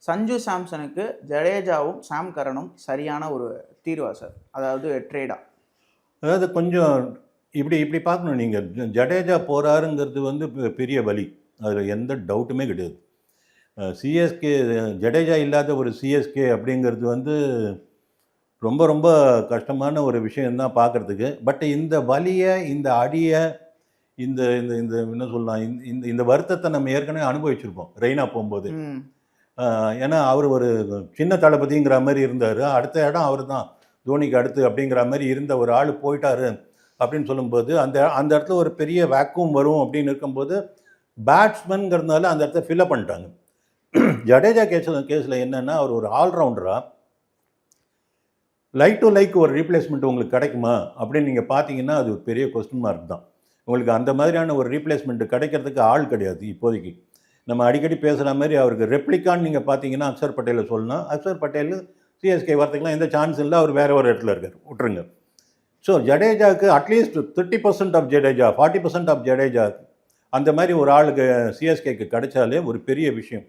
சஞ்சு சாம்சனுக்கு ஜடேஜாவும் சாம் கரனும் சரியான ஒரு தீர்வா சார். அதாவது ட்ரேடா அதாவது கொஞ்சம் இப்படி இப்படி பார்க்கணும். நீங்கள் ஜடேஜா போகிறாருங்கிறது வந்து பெரிய வலி. அதில் எந்த டவுட்டுமே கிடையாது. சிஎஸ்கே ஜடேஜா இல்லாத ஒரு சிஎஸ்கே அப்படிங்கிறது வந்து ரொம்ப ரொம்ப கஷ்டமான ஒரு விஷயம்தான் பார்க்குறதுக்கு. பட் இந்த வலியை இந்த அடியை இந்த இந்த இந்த என்ன சொல்லலாம் இந்த- இந்த வருத்தத்தை நம்ம ஏற்கனவே அனுபவிச்சிருப்போம். ரெய்னா போகும்போது. ஏன்னா அவர் ஒரு சின்ன தளபதிங்கிற மாதிரி இருந்தார். அடுத்த இடம் அவர் தான் தோனிக்கு அடுத்து அப்படிங்கிற மாதிரி இருந்த ஒரு ஆள் போயிட்டாரு அப்படின்னு சொல்லும்போது அந்த அந்த இடத்துல ஒரு பெரிய வேக்கும் வரும் அப்படின்னு இருக்கும்போது பேட்ஸ்மேனுங்கிறதுனால அந்த இடத்த ஃபில்அப் பண்ணிட்டாங்க. ஜடேஜா கேஸில் கேஸில் என்னென்னா அவர் ஒரு ஆல்ரவுண்டராக லைக் டு லைக் ஒரு ரீப்ளேஸ்மெண்ட் உங்களுக்கு கிடைக்குமா அப்படின்னு நீங்கள் பார்த்தீங்கன்னா அது ஒரு பெரிய கொஸ்டின் மார்க் தான். உங்களுக்கு அந்த மாதிரியான ஒரு ரீப்ளேஸ்மெண்ட் கிடைக்கிறதுக்கு ஆள் கிடையாது இப்போதைக்கு. நம்ம அடிக்கடி பேசுகிற மாதிரி அவருக்கு ரெப்ளிகான்னு நீங்கள் பார்த்தீங்கன்னா அக்ஷர் பட்டேலை சொல்லணும் அக்ஷர் பட்டேல் சிஎஸ்கே வரதுக்குலாம் எந்த சான்ஸ் இல்லை அவர் வேற ஒரு இடத்துல இருக்கார். விட்டுருங்க. So ஜடேஜாவுக்கு at least thirty percent of Jadeja forty percent of Jadeja அந்த மாதிரி ஒரு ஆளுக்கு சிஎஸ்கேக்கு கிடைச்சாலே ஒரு பெரிய விஷயம்.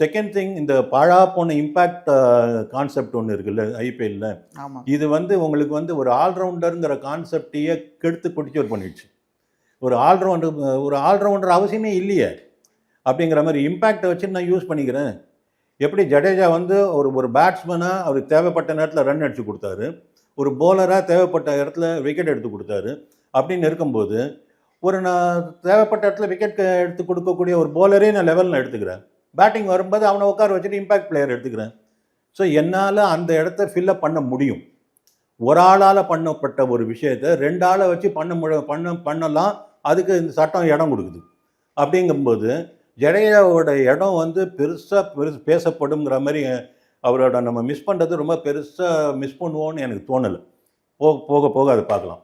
செகண்ட் திங் இந்த பாழா போன இம்பேக்ட் கான்செப்ட் ஒன்று இருக்குல்ல ஐபிஎல்ல. இது வந்து உங்களுக்கு வந்து ஒரு ஆல்ரவுண்டருங்கிற கான்செப்டையே கெடுத்து குடிச்சோர் பண்ணிடுச்சு. ஒரு ஆல்ரவுண்டர் ஒரு ஆல்ரவுண்டர் அவசியமே இல்லையே. அப்படிங்கிற மாதிரி இம்பேக்டை வச்சு நான் யூஸ் பண்ணிக்கிறேன். எப்படி ஜடேஜா வந்து ஒரு ஒரு பேட்ஸ்மேனாக அவருக்கு தேவைப்பட்ட நேரத்தில் ரன் அடித்து கொடுத்தாரு. ஒரு போலராக தேவைப்பட்ட இடத்துல விக்கெட் எடுத்து கொடுத்தாரு. அப்படின்னு இருக்கும்போது ஒரு நான் தேவைப்பட்ட இடத்துல விக்கெட் எடுத்து கொடுக்கக்கூடிய ஒரு போலரே நான் லெவலில் எடுத்துக்கிறேன். பேட்டிங் வரும்போது அவனை உட்கார வச்சுட்டு இம்பேக்ட் பிளேயர் எடுத்துக்கிறேன். ஸோ என்னால் அந்த இடத்த ஃபில்லப் பண்ண முடியும். ஒரு ஆளால் பண்ணப்பட்ட ஒரு விஷயத்தை ரெண்டு ஆளை வச்சு பண்ண முடி பண்ண பண்ணலாம். அதுக்கு இந்த சட்டம் இடம் கொடுக்குது. அப்படிங்கும்போது ஜடேஜாவோட இடம் வந்து பெருசாக பெருசு பேசப்படுங்கிற மாதிரி அவரோட நம்ம மிஸ் பண்ணுறது ரொம்ப பெருசாக மிஸ் பண்ணுவோன்னு எனக்கு தோணலை. போக போக போக அதை பார்க்கலாம்.